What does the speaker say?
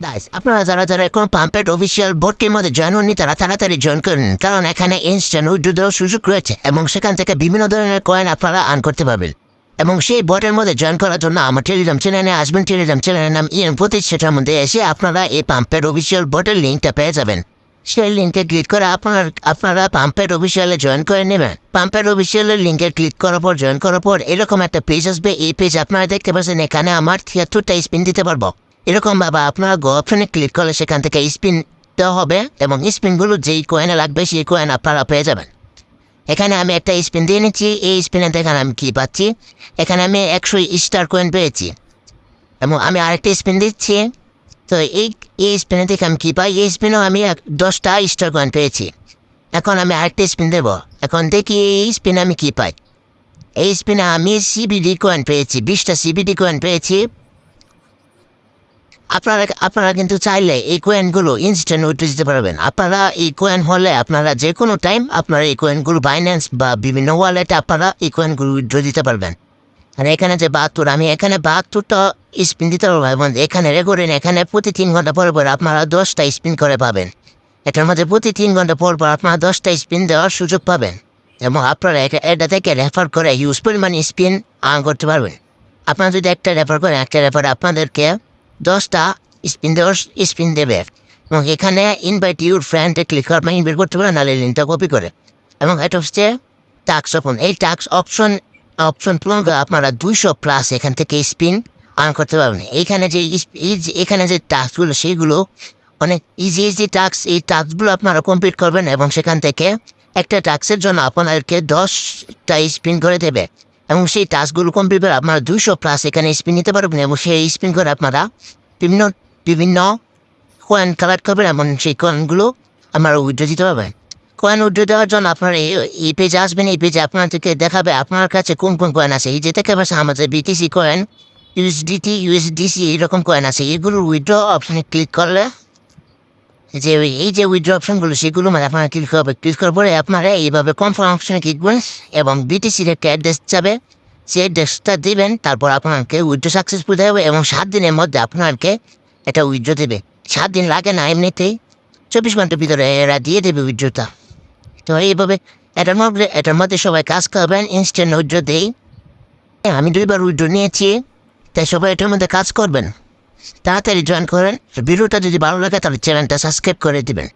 Guys আপনারা যারা যারা এখন পাম্পেট অফিসিয়াল বোর্ডটির মধ্যে জয়েন হননি, তারা তাড়াতাড়ি জয়েন করুন। কারণ এখানে ইনস্ট্যান্ট উইড্রো দেওয়ার সুযোগ রয়েছে এবং সেখান থেকে বিভিন্ন ধরনের কয়েন আপনারা আর্ন করতে পারবেন। এবং সেই বোর্ডের মধ্যে জয়েন করার জন্য আমার টেলিগ্রাম চ্যানেলে আসবেন। টেলিগ্রাম চ্যানেলের নাম ইএন প্রতি সেটার মধ্যে এসে আপনারা এই পাম্পের অফিসিয়াল বোর্ডের লিঙ্কটা পেয়ে যাবেন। সেই লিঙ্কে ক্লিক করে আপনার আপনারা পাম্পের অফিসিয়ালে জয়েন করে নেবেন। পাম্পের অফিসিয়ালের লিঙ্কে ক্লিক করার পর জয়েন করার পর এরকম একটা পেজ আসবে। এই পেজ আপনারা দেখতে পাচ্ছেন, এখানে আমার তিয়াত্তরটা স্পিন দিতে পারব। এরকম ভাবে আপনার গো অপশনে ক্লিক করলে সেখান থেকে স্পিন দেওয়া হবে এবং স্পিনগুলো যেই কয়েনে লাগবে সেই কয়েন আপনারা পেয়ে যাবেন। এখানে আমি একটা স্পিন দিয়ে নিচ্ছি, এই স্পিনে দেখেন আমি কী পাচ্ছি। এখানে আমি একশো স্টার কয়েন পেয়েছি। এবং আমি আরেকটা স্পিন দিচ্ছি। তো এই এই স্পিনে থেকে আমি কী পাই? এই স্পিনেও আমি এক, দশটা স্টার কয়েন পেয়েছি। এখন আমি আরেকটা স্পিন দেবো। এখন দেখি এই স্পিনে আমি কী পাই। এই স্পিনে আমি সিবিডি কয়েন পেয়েছি, বিশটা সিবিডি কয়েন পেয়েছি। আপনারা আপনারা কিন্তু চাইলে এই কয়েনগুলো ইনস্ট্যান্ট উঠে দিতে পারবেন। আপনারা এই কয়েন হলে আপনারা যে কোনো টাইম আপনারা এই কয়েনগুলো বাইন্যান্স বা বিভিন্ন ওয়ালেটে আপনারা এই কয়েনগুলো উইথড্র দিতে পারবেন। আর এখানে যে বাহাত্তর, আমি এখানে বাহাত্তরটা স্পিন দিতে পারব এবং এখানে রেকর্ডিং এখানে প্রতি তিন ঘণ্টা পর পর আপনারা দশটা স্পিন করে পাবেন। এটার মধ্যে প্রতি তিন ঘণ্টা পর পর আপনারা দশটা স্পিন দেওয়ার সুযোগ পাবেন এবং আপনারা এটা থেকে রেফার করে ইউজ পরিমাণ স্পিন আর্ন করতে পারবেন। আপনারা যদি একটা রেফার করেন, একটা রেফার আপনাদেরকে দশটা স্পিন দেওয়ার স্পিন দেবে। এবং এখানে ইনভাইট ইউর ফ্রেন্ডে ক্লিক করে আপনার ইনভাইট করতে পারেন নাহলে লিঙ্কটা কপি করে। এবং এটা হচ্ছে টাক্স অপশন এই টাক্স অপশন অপশন করে আপনারা দুইশো প্লাস এখান থেকে স্পিন আর্ন করতে পারবেন। এইখানে যে এই যে- এখানে যে টাস্কগুলো সেইগুলো অনেক ইজি ইজি টাস্ক এই টাস্কগুলো আপনারা কমপ্লিট করবেন এবং সেখান থেকে একটা টাস্কের জন্য আপনাদেরকে দশটা স্পিন করে দেবে। এবং সেই টাস্কগুলো কমপ্লিট করে আপনারা দুইশো প্লাস এখানে স্পিন নিতে পারবেন এবং সেই স্পিন করে আপনারা বিভিন্ন বিভিন্ন কয়েন কালেক্ট করবেন এবং সেই কয়েনগুলো আপনারা উইড্রো দিতে পারবেন। কয়েন উইড্রো দেওয়ার জন্য আপনারা এই- পেজে আসবেন, এই পেজে আপনাদেরকে দেখাবে আপনার কাছে কোন কোন কয়েন আছে। এই যে দেখতে পাচ্ছেন আমাদের বিটিসি কয়েন ইউএসডিটি ইউএসডিসি এইরকম কয়েন আছে। এগুলোর উইড্রো অপশনে ক্লিক করলে যে এই যে উইড্রো অপশনগুলো সেগুলো মানে আপনারা ক্লিক করবে ক্লিক করার পরে আপনারা এইভাবে কনফার্ম অপশনে ক্লিক করবেন এবং বিটিসির একটা অ্যাড্রেস যাবে। সেই অ্যাড্রেসটা দিবেন, তারপর আপনাকে উইড্রো সাকসেসফুল দেবে এবং সাত দিনের মধ্যে আপনাকে এটা উইড্রো দেবে। সাত দিন লাগে না এমনিতেই। চব্বিশ ঘণ্টার ভিতরে এরা দিয়ে দেবে উইড্রোটা তো এইভাবে এটার মধ্যে এটার মধ্যে সবাই কাজ করবেন ইনস্ট্যান্ট উইড্রো দেই। আমি দুইবার উইড্রো নিয়েছি, তাই সবাই এটার মধ্যে কাজ করবেন। তাড়াতাড়ি জয়েন করেন ভিডিওটা যদি ভালো লাগে তাহলে চ্যানেলটা সাবস্ক্রাইব করে দিবেন।